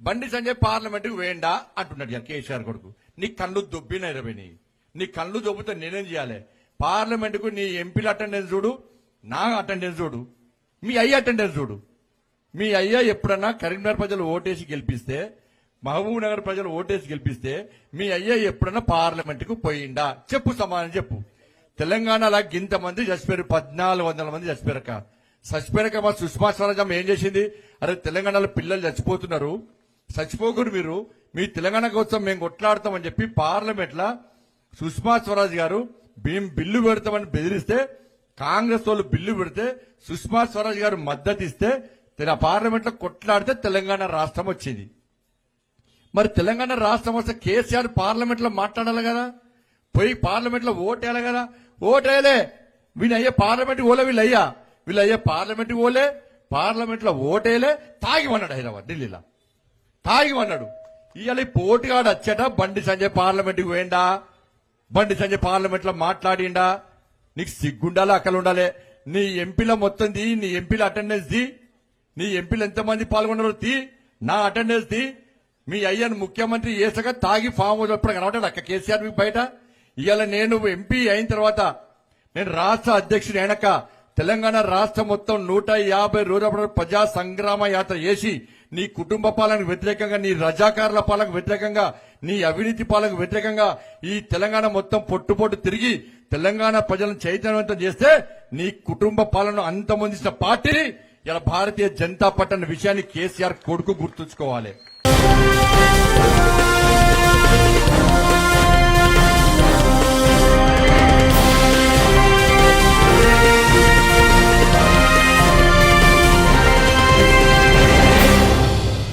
బండి సంజయ్ పార్లమెంట్కి వేయండా? అంటున్నాడు కేసీఆర్ కొడుకు. నీ కళ్ళు దొబ్బిన ఇరవై నీ. కళ్ళు దొబ్బితే నేనేం చేయాలి? పార్లమెంట్కు నీ ఎంపీల అటెండెన్స్ చూడు నా అటెండెన్స్ చూడు మీ అయ్య అటెండెన్స్ చూడు. మీ అయ్య ఎప్పుడన్నా కరీంనగర్ ప్రజలు ఓటేసి గెలిపిస్తే మహబూబ్ నగర్ ప్రజలు ఓటేసి గెలిపిస్తే మీ అయ్య ఎప్పుడన్నా పార్లమెంట్కు పోయిండా? చెప్పు సమాధానం చెప్పు. తెలంగాణలో ఇంతమంది చచ్చిపోయారు పద్నాలుగు వందల మంది చచ్చిపోయారు చచ్చిపోయినాక మా సుష్మా స్వరాజ్ అమ్మ ఏం చేసింది? అరే తెలంగాణలో పిల్లలు చచ్చిపోతున్నారు. చచ్చిపోకూరు మీరు. మీ తెలంగాణ కోసం మేము కొట్లాడతామని చెప్పి పార్లమెంట్ లా సుష్మా స్వరాజ్ గారు మేము బిల్లు పెడతామని బెదిరిస్తే కాంగ్రెస్ వాళ్ళు బిల్లు పెడితే సుష్మా స్వరాజ్ గారు మద్దతు ఇస్తే పార్లమెంట్లో పార్లమెంట్లో కొట్లాడితే తెలంగాణ రాష్ట్రం వచ్చింది. మరి తెలంగాణ రాష్ట్రం వస్తే కేసీఆర్ పార్లమెంట్లో మాట్లాడాలి కదా? పోయి పార్లమెంట్లో ఓటేయాలి కదా? ఓటేయలే. వీళ్ళు అయ్యే పార్లమెంట్ ఓలే వీళ్ళు అయ్యా. వీళ్ళయ్యే పార్లమెంట్కి పోలే ఓలే ఓటేలే తాగిమన్నాడు హైదరాబాద్ ఢిల్లీలో. తాగిమన్నాడు ఇవాళ ఈ పోటీగాడు వచ్చాట బండి సంజయ్ పార్లమెంట్కి పోయిండా? బండి సంజయ్ పార్లమెంట్లో మాట్లాడిండా? నీకు సిగ్గుండాలి అక్కలు ఉండాలి నీ ఎంపీల మొత్తం ది నీ ఎంపీల అటెండెన్స్ ది నీ ఎంపీలు ఎంతమంది పాల్గొన్నారో తీ. నా అటెండెన్స్ ది మీ అయ్యను ముఖ్యమంత్రి చేసాక తాగి ఫామ్ హౌస్ అప్పుడు కనబడ్డాడు అక్క కేసీఆర్ మీకు బయట? ఇవాళ నేను ఎంపీ అయిన తర్వాత నేను రాష్ట్ర అధ్యక్షుడు అయినాక తెలంగాణ రాష్ట్రం మొత్తం నూట యాభై రోజుల ప్రజా సంగ్రామ యాత్ర చేసి నీ కుటుంబ పాలనకు వ్యతిరేకంగా నీ రజాకారుల పాలనకు వ్యతిరేకంగా నీ అవినీతి పాలనకు వ్యతిరేకంగా ఈ తెలంగాణ మొత్తం పొట్టుపొట్టు తిరిగి తెలంగాణ ప్రజలను చైతన్యవంతం చేస్తే నీ కుటుంబ పాలన అంతమొందించిన పార్టీని ఇలా భారతీయ జనతా పార్టీ అన్న విషయాన్ని కేసీఆర్ కొడుకు గుర్తుంచుకోవాలి.